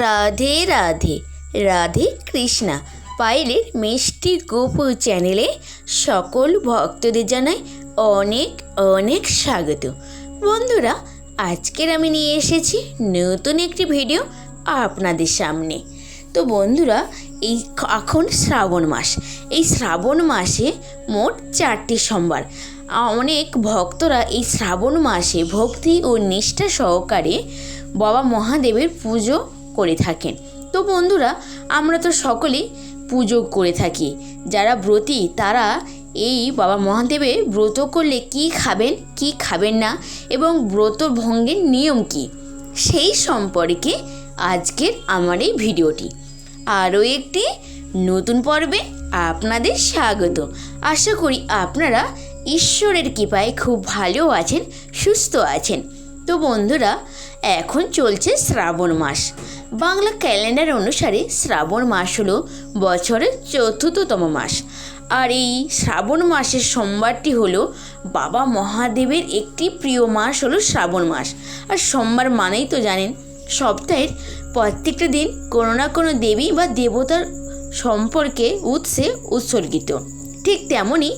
রাধে রাধে রাধে কৃষ্ণা। পায়েলের মিষ্টি গোপু চ্যানেলে সকল ভক্তদের জানাই অনেক অনেক স্বাগত। বন্ধুরা, আজকের আমি নিয়ে এসেছি নতুন একটি ভিডিও আপনাদের সামনে। তো বন্ধুরা, এই এখন শ্রাবণ মাস। এই শ্রাবণ মাসে মোট চারটি সোমবার। অনেক ভক্তরা এই শ্রাবণ মাসে ভক্তি ও নিষ্ঠা সহকারে বাবা মহাদেবের পুজো করে থাকেন। তো বন্ধুরা, আমরা তো সকলেই পুজো করে থাকি। যারা ব্রতী, তারা এই বাবা মহাদেবের ব্রত করলে কি খাবেন কি খাবেন না এবং ব্রত ভঙ্গের নিয়ম কি, সেই সম্পর্কে আজকের আমার এই ভিডিওটি। আরও একটি নতুন পর্বে আপনাদের স্বাগত। আশা করি আপনারা ঈশ্বরের কৃপায় খুব ভালো আছেন, সুস্থ আছেন। তো বন্ধুরা, এখন চলছে শ্রাবণ মাস। বাংলা ক্যালেন্ডার অনুসারে শ্রাবণ মাস হলো বছরের চতুর্থতম মাস। আর এই শ্রাবণ মাসের সোমবারটি হলো বাবা মহাদেবের একটি প্রিয় মাস হলো শ্রাবণ মাস। আর সোমবার মানেই তো জানেন, সপ্তাহের প্রত্যেকটা দিন কোনো না কোনো দেবী বা দেবতার সম্পর্কে উৎসে উৎসর্গিত। ঠিক তেমনই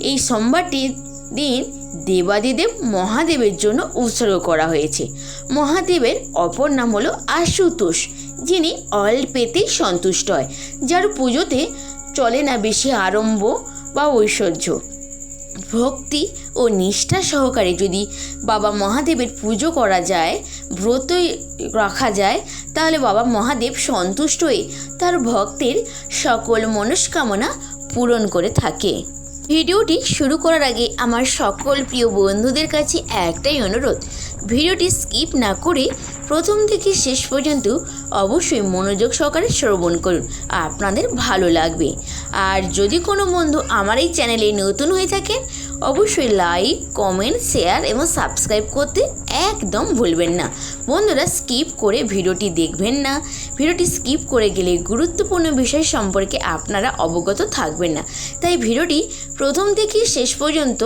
এই সোমবারটির দিন দেবাদিদেব মহাদেবের জন্য উৎসর্গ করা হয়েছে। মহাদেবের অপর নাম হলো আশুতোষ, যিনি অল্পেতেই সন্তুষ্ট হয়, যার পুজোতে চলে না বেশি আড়ম্ব বা ঐশ্বর্য। ভক্তি ও নিষ্ঠা সহকারে যদি বাবা মহাদেবের পুজো করা যায় ব্রত রাখা যায়, তাহলে বাবা মহাদেব সন্তুষ্ট হয়ে তার ভক্তের সকল মনস্কামনা পূরণ করে থাকে। ভিডিওটি শুরু করার আগে আমার সকল প্রিয় বন্ধুদের কাছে একটাই অনুরোধ, ভিডিওটি স্কিপ না করে প্রথম থেকে শেষ পর্যন্ত অবশ্যই মনোযোগ সহকারে শ্রবণ করুন, আপনাদের ভালো লাগবে। আর যদি কোনো বন্ধু আমার এই চ্যানেলে নতুন হয়ে থাকেন অবশ্যই লাইক কমেন্ট শেয়ার এবং সাবস্ক্রাইব করতে একদম ভুলবেন না। বন্ধুরা স্কিপ করে ভিডিওটি দেখবেন না। ভিডিওটি স্কিপ করে গেলে গুরুত্বপূর্ণ বিষয় সম্পর্কে আপনারা অবগত থাকবেন না। তাই ভিডিওটি প্রথম থেকে শেষ পর্যন্ত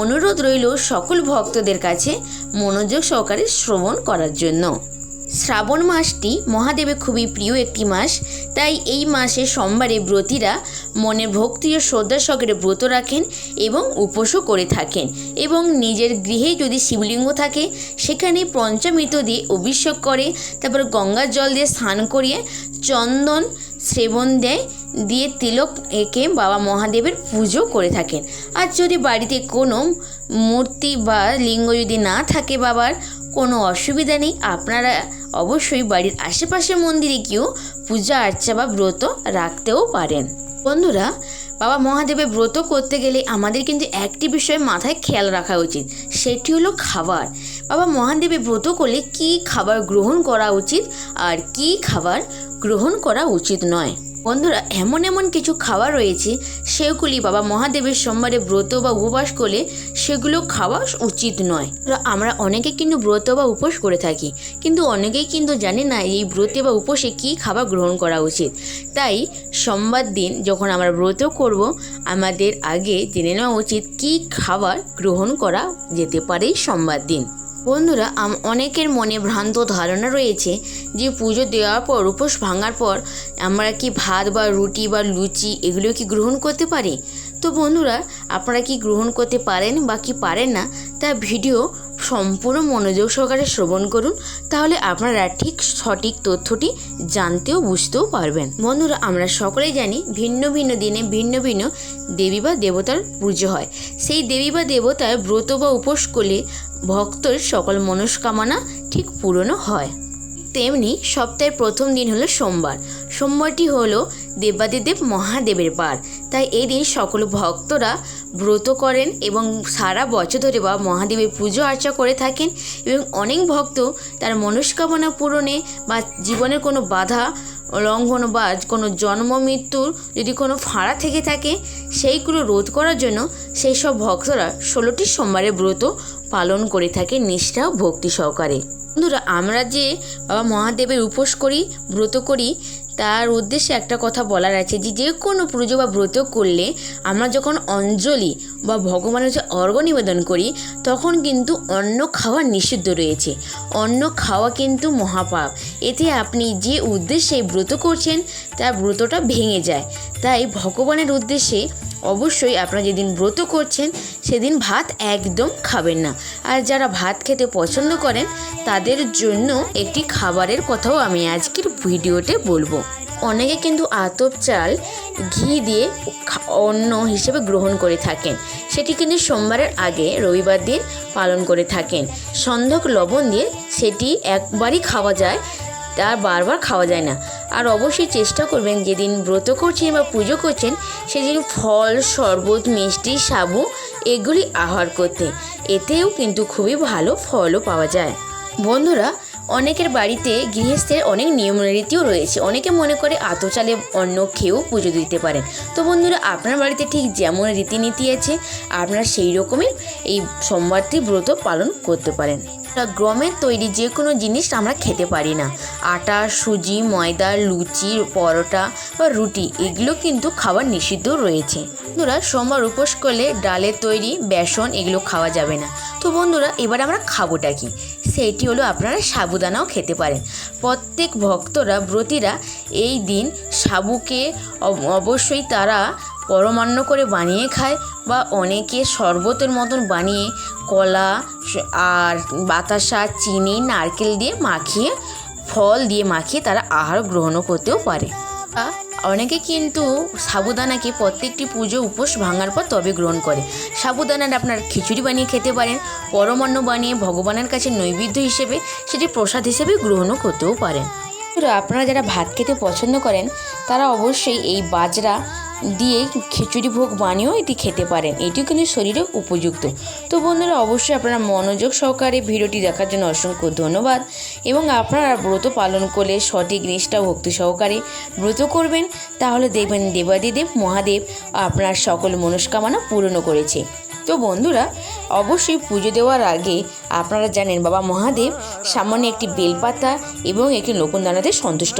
অনুরোধ রইল সকল ভক্তদের কাছে মনোযোগ সহকারে শ্রবণ করার জন্য। শ্রাবণ মাসটি মহাদেবের খুবই প্রিয় একটি মাস, তাই এই মাসে সোমবারে ব্রতীরা মনে ভক্তি ও শ্রদ্ধা সহকারে ব্রত রাখেন এবং উপোসও করে থাকেন এবং নিজের গৃহে যদি শিবলিঙ্গ থাকে, সেখানে পঞ্চামৃত দিয়ে অভিষেক করে, তারপর গঙ্গার জল দিয়ে স্নান করিয়ে চন্দন সেবন দেয়, দিয়ে তিলক এঁকে বাবা মহাদেবের পুজো করে থাকেন। আর যদি বাড়িতে কোনো মূর্তি বা লিঙ্গ যদি না থাকে বাবার কোনো অসুবিধা নেই। আপনারা অবশ্যই বাড়ির আশেপাশের মন্দিরে গিয়েও পূজা, আর্চা বা ব্রত রাখতেও পারেন। বন্ধুরা, বাবা মহাদেবের ব্রত করতে গেলে আমাদের কিন্তু একটি বিষয় মাথায় খেয়াল রাখা উচিত, সেটি হলো খাবার। বাবা মহাদেবের ব্রত করলে কী খাবার গ্রহণ করা উচিত আর কী খাবার গ্রহণ করা উচিত নয়? বন্ধুরা, এমন এমন কিছু খাবার রয়েছে, সেগুলি বাবা মহাদেবের সোমবারে ব্রত বা উপবাস করলে সেগুলো খাওয়া উচিত নয়। আমরা অনেকে কিন্তু ব্রত বা উপোস করে থাকি, কিন্তু অনেকেই কিন্তু জানে না এই ব্রতে বা উপোসে কী খাবার গ্রহণ করা উচিত। তাই সোমবার দিন যখন আমরা ব্রত করব, আমাদের আগে জেনে নেওয়া উচিত কী খাবার গ্রহণ করা যেতে পারে সোমবার দিন। বন্ধুরা অনেকের মনে ভ্রান্ত ধারণা রয়েছে যে পুজো দেওয়ার পর, উপোস ভাঙার পর আমরা কি ভাত বা রুটি বা লুচি এগুলো কি গ্রহণ করতে পারি? তো বন্ধুরা আপনারা কি গ্রহণ করতে পারেন বা কি পারেন না তা ভিডিও সম্পূর্ণ মনোযোগ সহকারে শ্রবণ করুন, তাহলে আপনারা ঠিক সঠিক তথ্যটি জানতেও বুঝতেও পারবেন। বন্ধুরা, আমরা সকলেই জানি ভিন্ন ভিন্ন দিনে ভিন্ন ভিন্ন দেবী বা দেবতার পুজো হয়। সেই দেবী বা দেবতার ব্রত বা উপোস করলে ভক্তর সকল মনস্কামনা ঠিক পূরণও হয়। তেমনি সপ্তাহের প্রথম দিন হলো সোমবার। সোমবারটি হলো দেবাদিদেব মহাদেবের বার। তাই এই দিন সকল ভক্তরা ব্রত করেন এবং সারা বছর ধরে বা মহাদেবের পুজো আর্চা করে থাকেন এবং অনেক ভক্ত তার মনস্কামনা পূরণে বা জীবনের কোনো বাধা লঙ্ঘন বা কোনো জন্ম, মৃত্যুর যদি কোনো ফাঁড়া থেকে থাকে সেইগুলো রোধ করার জন্য সেই সব ভক্তরা ষোলোটি সোমবারে ব্রত পালন করে থাকে নিষ্ঠা ভক্তি সহকারে। বন্ধুরা, আমরা যে বাবা মহাদেবের উপোস করি, ব্রত করি, তার উদ্দেশ্যে একটা কথা বলার আছে যে যে কোনো পুজো বা ব্রত করলে আমরা যখন অঞ্জলি বা ভগবানের যে অর্ঘ্য নিবেদন করি, তখন কিন্তু অন্ন খাওয়া নিষিদ্ধ রয়েছে। অন্ন খাওয়া কিন্তু মহাপাপ। এতে আপনি যে উদ্দেশ্যে ব্রত করছেন তার ব্রতটা ভেঙে যায়। তাই ভগবানের উদ্দেশ্যে অবশ্যই আপনারা যেদিন ব্রত করছেন, সেদিন ভাত একদম খাবেন না। আর যারা ভাত খেতে পছন্দ করেন, তাদের জন্য একটি খাবারের কথাও আমি আজকের ভিডিওতে বলব। অনেকে কিন্তু আতপ চাল ঘি দিয়ে অন্ন হিসেবে গ্রহণ করে থাকেন। সেটি কিন্তু সোমবারের আগে, রবিবার দিন পালন করে থাকেন। সন্ধক লবণ দিয়ে সেটি একবারই খাওয়া যায় তার বারবার খাওয়া যায় না। আর অবশ্যই চেষ্টা করবেন যেদিন ব্রত করছেন বা পুজো করছেন, সেদিন ফল, শরবত, মিষ্টি, সাবু, এগুলি আহার করতে। এতেও কিন্তু খুবই ভালো ফলও পাওয়া যায়। বন্ধুরা, অনেকের বাড়িতে গৃহস্থের অনেক নিয়ম রীতিও রয়েছে। অনেকে মনে করে আতো চালে অন্ন খেয়েও পুজো দিতে পারেন। তো বন্ধুরা, আপনার বাড়িতে ঠিক যেমন রীতিনীতি আছে, আপনারা সেই রকমই এই সোমবারটি ব্রত পালন করতে পারেন। গমের তৈরি যে কোনো জিনিস আমরা খেতে পারি না। আটা, সুজি, ময়দা, লুচি, পরোটা বা রুটি এগুলো কিন্তু খাবার নিষিদ্ধ রয়েছে। বন্ধুরা, সোমবার উপোস করলে ডালের তৈরি, বেসন এগুলো খাওয়া যাবে না। তো বন্ধুরা, এবার আমরা খাবোটা কি? সেইটি হলো আপনারা সাবুদানাও খেতে পারেন। প্রত্যেক ভক্তরা, ব্রতীরা এই দিন সাবুকে অবশ্যই তারা পরমান্ন করে বানিয়ে খায় বা অনেকে শরবতের মতন বানিয়ে কলা আর বাতাসা, চিনি, নারকেল দিয়ে মাখিয়ে, ফল দিয়ে মাখিয়ে তারা আহার গ্রহণও করতেও পারে। অনেকে কিন্তু সাবুদানাকে প্রত্যেকটি পুজো উপোস ভাঙার পর তবে গ্রহণ করে। সাবুদানার আপনার খিচুড়ি বানিয়ে খেতে পারেন, পরমান্ন বানিয়ে ভগবানের কাছে নৈবেদ্য হিসেবে সেটি প্রসাদ হিসেবে গ্রহণও করতেও পারেন। আপনারা যারা ভাত খেতে পছন্দ করেন, তারা অবশ্যই এই বাজরা দিয়ে খিচুড়ি ভোগ বানিয়েও এটি খেতে পারেন। এটিও কিন্তু শরীরে উপযুক্ত। তো বন্ধুরা, অবশ্যই আপনারা মনোযোগ সহকারে ভিডিওটি দেখার জন্য অসংখ্য ধন্যবাদ এবং আপনারা ব্রত পালন করলে সঠিক নিষ্ঠা ভক্তি সহকারে ব্রত করবেন। তাহলে দেখবেন দেবাদিদেব, মহাদেব আপনার সকল মনস্কামনা পূরণও করেছে। তো বন্ধুরা, অবশ্যই পুজো দেওয়ার আগে আপনারা জানেন, বাবা মহাদেব সামান্য একটি বেলপাতা এবং একটি নকুন দানাতে সন্তুষ্ট